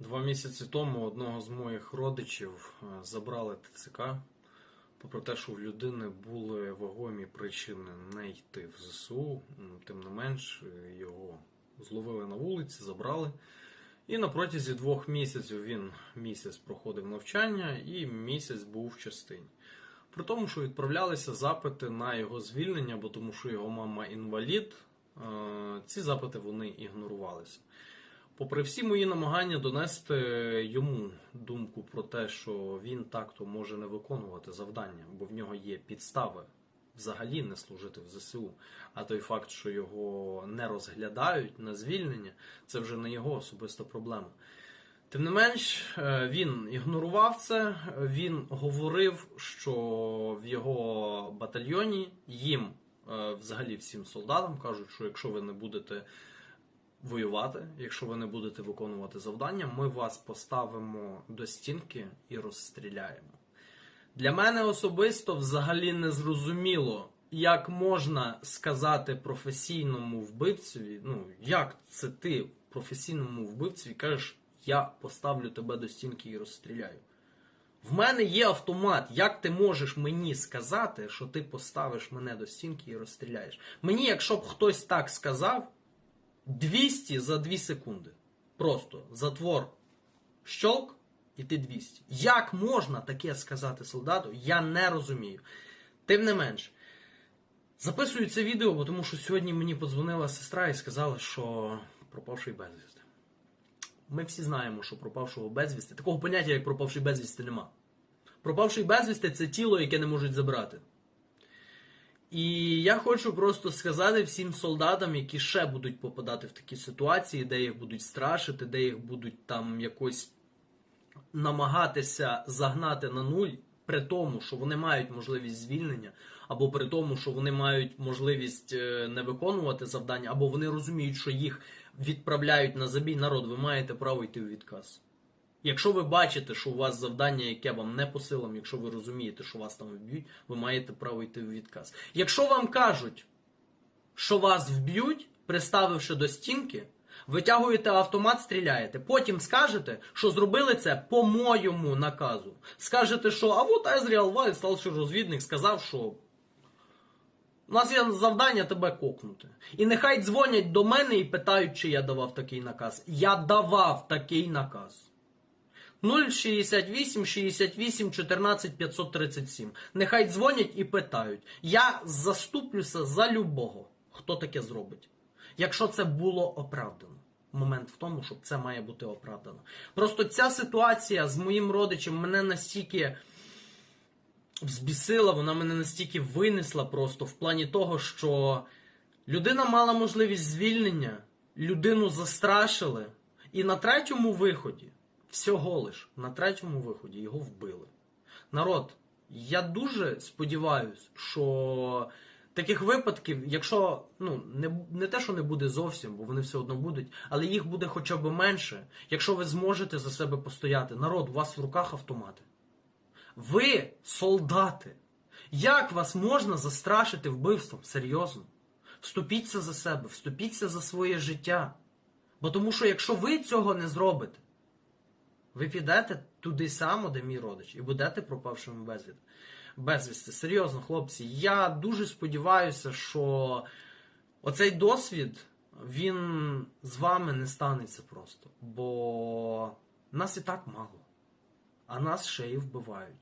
Два місяці тому одного з моїх родичів е, забрали ТЦК, попри те, що в людини були вагомі причини не йти в ЗСУ, тим не менш е, його зловили на вулиці, забрали. І на протязі двох місяців він місяць проходив навчання і місяць був в частині. При тому, що відправлялися запити на його звільнення, бо тому що його мама інвалід, е, ці запити вони ігнорувалися. Попри всі мої намагання донести йому думку про те, що він так-то може не виконувати завдання, бо в нього є підстави взагалі не служити в ЗСУ. А той факт, що його не розглядають на звільнення, це вже не його особиста проблема. Тим не менш, е, він ігнорував це. Він говорив, що в його батальйоні їм, е, взагалі всім солдатам, кажуть, що якщо ви не будете воювати, якщо ви не будете виконувати завдання, ми вас поставимо до стінки і розстріляємо. Для мене особисто взагалі не зрозуміло, як можна сказати професійному вбивцеві, ну як це ти професійному вбивцеві кажеш, я поставлю тебе до стінки і розстріляю. В мене є автомат. Як ти можеш мені сказати, що ти поставиш мене до стінки і розстріляєш? Мені, якщо б хтось так сказав, 200 за 2 секунди. Просто затвор щолк, і ти 200. Як можна таке сказати солдату, я не розумію. Тим не менш, записую це відео, бо тому що сьогодні мені подзвонила сестра і сказала, що пропавший безвісти. Ми всі знаємо, що пропавшого безвісти, такого поняття, як пропавший безвісти, нема. Пропавший безвісти це тіло, яке не можуть забрати. І я хочу просто сказати всім солдатам, які ще будуть попадати в такі ситуації, де їх будуть страшити, де їх будуть там якось намагатися загнати на нуль, при тому, що вони мають можливість звільнення, або при тому, що вони мають можливість е, не виконувати завдання, або вони розуміють, що їх відправляють на забій народ, ви маєте право йти у відказ. Якщо ви бачите, що у вас завдання, яке вам не по силам, якщо ви розумієте, що вас там вб'ють, ви маєте право йти у відказ. Якщо вам кажуть, що вас вб'ють, приставивши до стінки, витягуєте автомат, стріляєте. Потім скажете, що зробили це по моєму наказу. Скажете, що а от Езріал Валь, старший розвідник, сказав, що у нас є завдання тебе кокнути. І нехай дзвонять до мене і питають, чи я давав такий наказ. Я давав такий наказ. 068 68 14 537. Нехай дзвонять і питають. Я заступлюся за любого, хто таке зробить. Якщо це було оправдано. Момент в тому, щоб це має бути оправдано. Просто ця ситуація з моїм родичем мене настільки взбісила, вона мене настільки винесла просто в плані того, що людина мала можливість звільнення, людину застрашили, і на третьому виході, всього лиш, на третьому виході його вбили. Народ, я дуже сподіваюся, що таких випадків, якщо ну не, не те, що не буде зовсім, бо вони все одно будуть, але їх буде хоча б менше, якщо ви зможете за себе постояти. Народ, у вас в руках автомати. Ви солдати. Як вас можна застрашити вбивством? Серйозно? Вступіться за себе, вступіться за своє життя. Бо тому що якщо ви цього не зробите, ви підете туди само, де мій родич, і будете пропавшими безвісти. безвісти. Серйозно, хлопці, я дуже сподіваюся, що оцей досвід він з вами не станеться просто. Бо нас і так мало, а нас ще й вбивають.